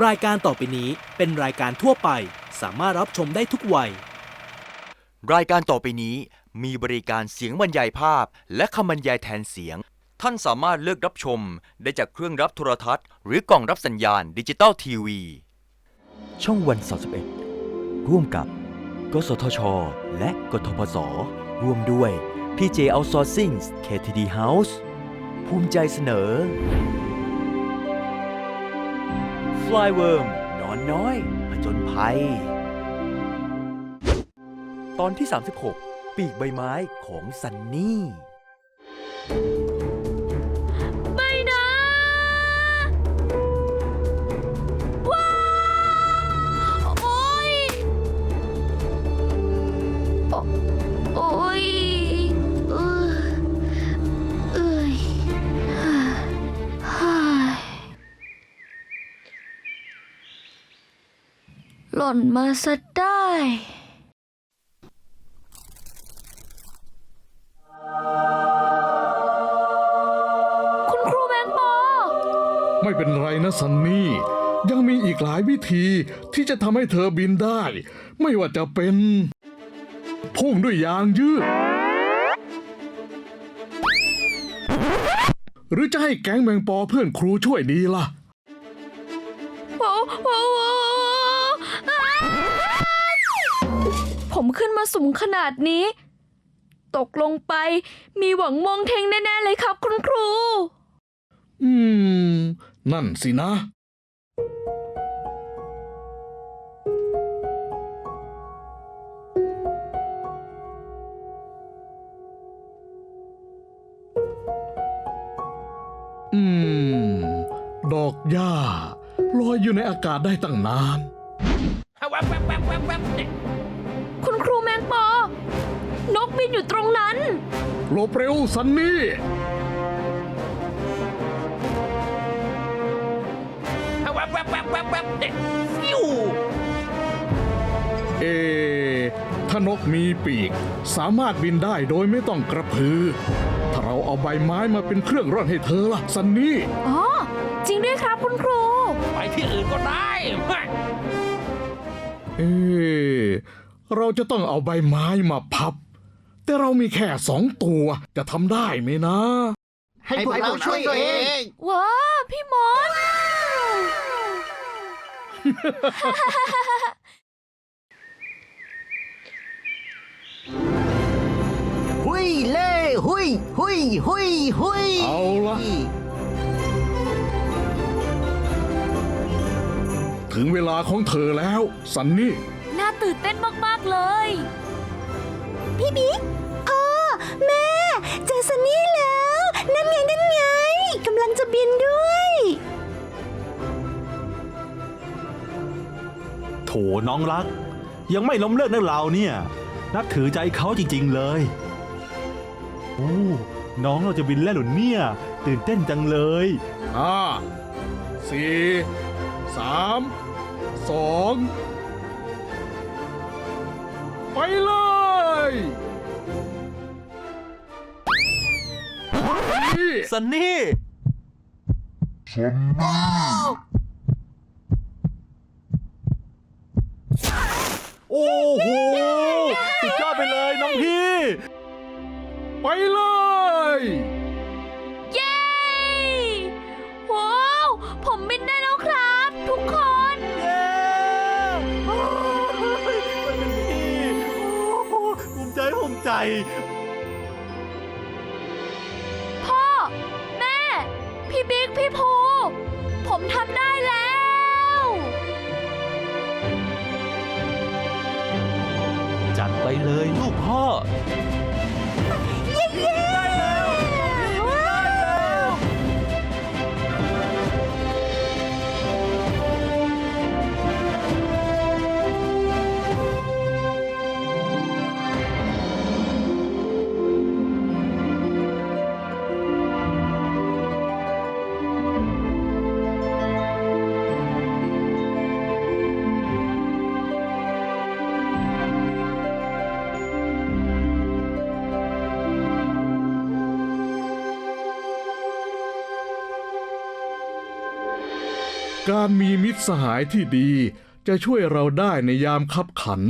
รายการต่อไปนี้เป็นรายการทั่วไป สามารถรับชมได้ทุกวัย รายการต่อไปนี้มีบริการเสียงบรรยายภาพ และคำบรรยายแทนเสียง ท่านสามารถเลือกรับชม ได้จากเครื่องรับโทรทัศน์ หรือกล่องรับสัญญาณดิจิตอลทีวี ช่องวัน 31 ร่วมกับ กสทช และกทพสร่วมด้วย PJ Outsourcing KTD House ภูมิใจเสนอ Flyworm นอนน้อยผจญภัย ตอนที่ 36 ปีกใบไม้ของซันนี่ ไม่นะ ว้าว โอ๊ยโอโอ๊ย หล่นมาซะได้ คุณครูแมงปอ ไม่เป็นไรนะซันนี่ ยังมีอีกหลายวิธีที่จะทำให้เธอบินได้ ไม่ว่าจะเป็นพุ่งด้วยยางยืด หรือจะให้แก๊งแมงปอเพื่อนครูช่วยดีล่ะ โอ้โอ้ มขึ้นมาสูงขนาดนี้ ตกลงไปมีหวังมองเทงแน่ๆเลยครับคุณครู อืม นั่นสินะ อืม ดอกหญ้าลอยอยู่ในอากาศได้ตั้งนานคุณครูแมงปอ นกบินอยู่ตรงนั้น หลบเร็วซันนี่เอะถ้านกมีปีก สามารถบินได้โดยไม่ต้องกระพือ ถ้าเราเอาใบไม้มาเป็นเครื่องร่อนให้เธอล่ะซันนี่ อ๋อ จริงด้วยครับคุณครู ไปที่อื่นก็ได้ฮะเอะเราจะต้องเอาใบไม้มาพับ แต่เรามีแค่สองตัวจะทำได้ไหมนะ ให้พวกเราช่วยตัวเอง ว้าพี่มดหุยเล่หุยหุยหุยหุยเอาละ ถึงเวลาของเธอแล้วซันนี่ น่าตื่นเต้นมาก ๆ เลย พี่บิ๊กอ๋อแม่เจอซันนี่แล้ว นั่นไงนั่นไงกำลังจะบินด้วย โถน้องรัก ยังไม่ล้มเลิกนะเราเนี่ย นับถือใจเขาจริงๆเลยโอ้น้องเราจะบินแล้วเหรอเนี่ย ตื่นเต้นจังเลย ห้าสี่สามสองไปเลย นี่ซันนี่โอ้โหสุดยอดไปเลยน้องพี่ ไปเลย เย้ว้าวผมบินได้ พ่อ แม่ พี่บิ๊ก พี่ภู ผมทำได้แล้ว จัดไปเลยลูกพ่ออ การมีมิตรสหายที่ดีจะช่วยเราได้ในยามคับขัน